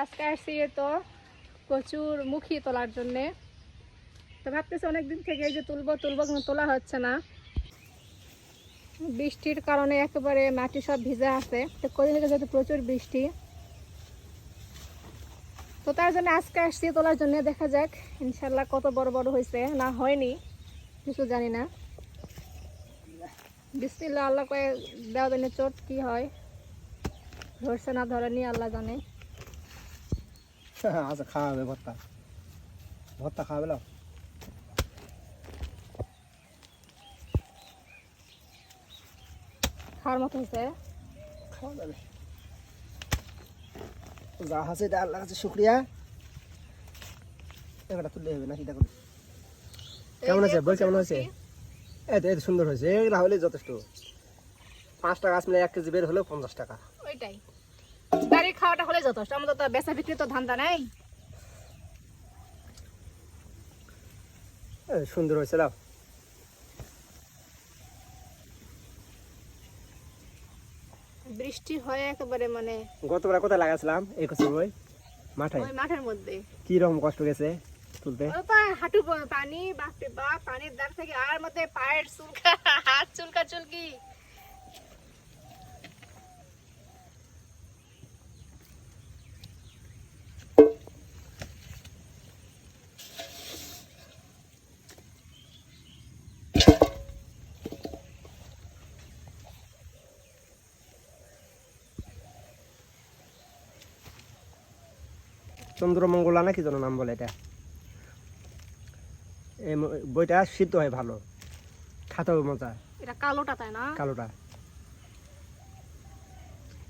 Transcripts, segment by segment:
আজকে আসছি তো প্রচুর মুখী তোলার জন্যে। তো ভাবতেছি অনেকদিন থেকে যে তুলবো তুলবো কিন্তু তোলা হচ্ছে না। বৃষ্টির কারণে একেবারে মাটি সব ভিজা আছে। তো কদিন থেকে যেহেতু প্রচুর বৃষ্টি। তো তার জন্য আজকে আসছি তোলার জন্য, দেখা যাক ইনশাল্লাহ কত বড় বড় হয়েছে। না, হয়নি, কিছু জানি না। বিসমিল্লা আল্লাহ কয়ে দেওয়া দিনে চোট কি হয়। ধরছে না, ধরেনি, আল্লাহ জানে। আচ্ছা খাওয়া হবে ভর্তা। ভর্তা খাওয়াবে না খাওয়ার মতো হয়েছে? খাওয়া যাবে যা আছে এটা আল্লাহ কাছে শুক্রিয়া তুললে হবে নাকি দেখুন কেমন আছে বই কেমন আছে? এই তো এই সুন্দর হয়েছে এগুলো হলে যথেষ্ট। পাঁচটা গাছ মিলে এক কেজি বের হলেও পঞ্চাশ টাকা। ওইটাই। খাওয়াটা হলে যথেষ্ট। আমাদের তো বেচা বিক্রি তো ধান্দা নাই। সুন্দর হয়েছে বৃষ্টি হয়ে একেবারে মানে গতবার কোথায় লাগাইছিলাম এই কচুর বই মাঠে। মাঠের মধ্যে। কি রকম কষ্ট গেছে তুলতে? হাঁটু পানি বাপরে বাপ পানির দাগ থেকে আর মধ্যে পায়ের চুলকা হাত চুলকা চুলকি। চন্দ্রমঙ্গলা না কি যেন নাম বলে এটা? এই বইটা সিদ্ধ হয় ভালো। খাতেও মজা। এটা কালোটা তাই না? কালোটা।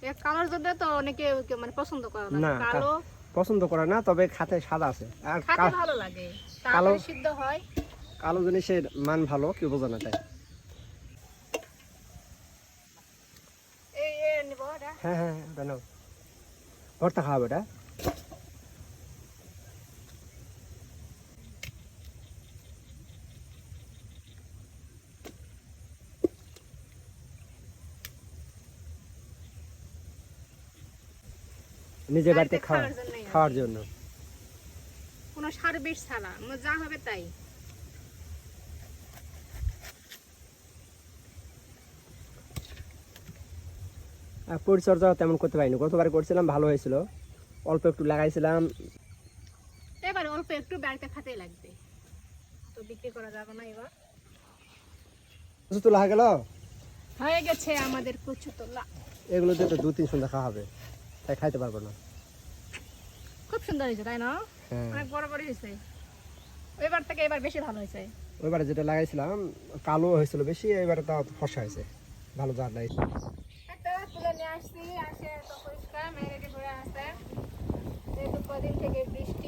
এটা কালোর জন্য তো অনেকে মানে পছন্দ করে না। না, কালো? পছন্দ করে না তবে খাতে স্বাদ আছে। আর খাতে ভালো লাগে। কালো- সিদ্ধ হয়। কালো জিনিসের মান ভালো কেউ বোঝে না তাই। এটা। হ্যাঁ হ্যাঁ ভর্তা খাওয়াবে এটা। নিজের বাড়িতে বাড়িতে খাওয়া খাওয়ার। জন্য। কোনো সার বিষ ছাড়া আমার যা হবে তাই। পরিচর্যা তেমন করতে পারিনি। গতবার করছিলাম ভালো হয়েছিল। অল্প একটু লাগাইছিলাম। এবার অল্প একটু বাড়িতে খাতেই লাগবে। তো বিক্রি করা যাবে না এবার। কিছু তোলা গেল? হয়ে গেছে আমাদের কচু তোলা। এগুলো দিয়ে তো দু তিন সন্ধ্যা খাওয়া হবে। তাই খাইতে পারব না। খুব সুন্দর হয়েছে তাই না? হ্যাঁ। অনেক বড় বড় হয়েছে। এবার থেকে এবার বেশি ভালো হয়েছে। ওইবারে যেটা লাগাইছিলাম কালো হয়েছিল বেশি এবারে তা ফসা হয়েছে। ভালো জাত লাগাইছে একটা তুলে নিয়ে আসছি আসে তো পরিষ্কার মেরে দিয়ে ঘুরে আসে। যেহেতু কদিন থেকে বৃষ্টি